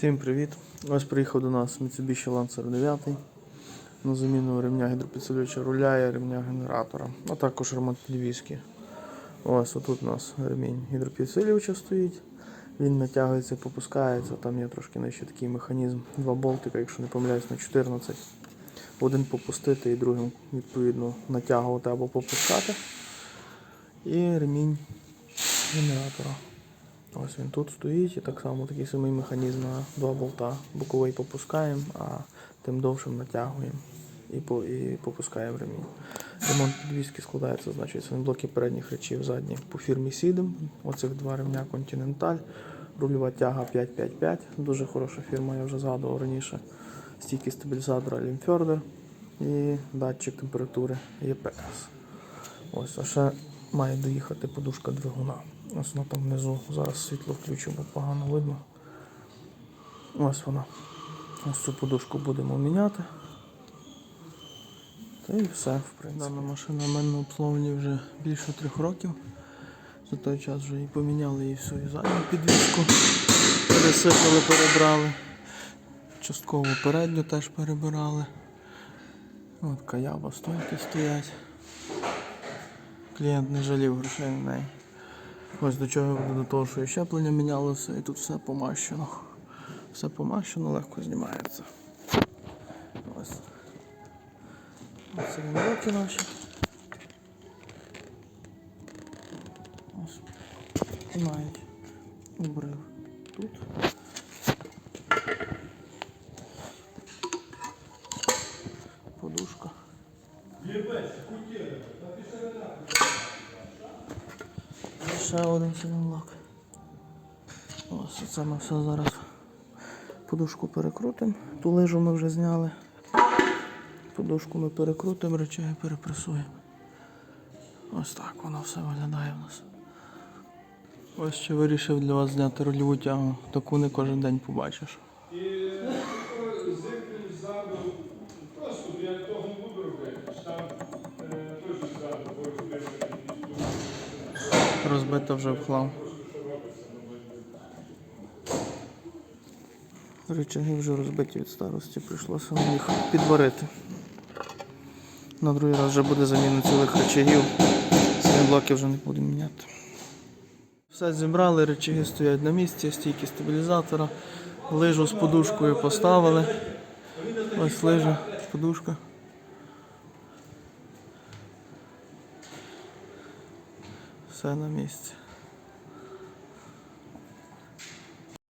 Всім привіт! Ось приїхав до нас Mitsubishi Lancer 9 на заміну ремня гідропідсилювача руля і ремня генератора, а також ремонт підвіски. Ось отут у нас ремінь гідропідсилювача стоїть. Він натягується, попускається, там є трошки нижче такий механізм. Два болтика, якщо не помиляюсь, на 14. Один попустити і другим відповідно натягувати або попускати. І ремінь генератора. Ось він тут стоїть і так само такий самий механізм на два болта. Боковий попускаємо, а тим довшим натягуємо і, по, і попускаємо ремінь. Ремонт підвіски складається, значить, з блоки передніх речів задніх по фірмі Сідем. Оцих два ремня Continental. Рульова тяга 555. Дуже хороша фірма, я вже згадував раніше. Стійки стабілізатора Лімфьордер і датчик температури ЄПС. Ось, а ще має доїхати подушка двигуна. Ось вона там внизу. Зараз світло включу, бо погано видно. Ось вона. Ось цю подушку будемо міняти. Та і все, в принципі. Дана машина в мене на обслуговуванні вже більше трьох років. За той час вже і поміняли її всю і задню підвіску. Пересипали, перебрали. Частково передню теж перебирали. От каяба стойки стоять. Клієнт не жалів грошей на неї. Ось до чого до того, що і щеплення мінялося, і тут все помащено. Все помащено, легко знімається. Ось. Ось ці блоки наші. Ось. Мають обрив тут. Подушка. І Ще один силінблок. Ось це ми все зараз подушку перекрутимо. Ту лижу ми вже зняли. Подушку ми перекрутимо, речей перепресуємо. Ось так воно все виглядає в нас. Ось ще вирішив для вас зняти рольову тягу. Таку не кожен день побачиш. Розбита вже в хлам. Рычаги вже розбиті від старості, прийшлося нам їх підварити. На другий раз вже буде заміна цілих рычагів. Самі блоки вже не будемо міняти. Все зібрали, рычаги стоять на місці, стійки стабілізатора. Лижу з подушкою поставили. Ось лижа, подушка. Все на місці.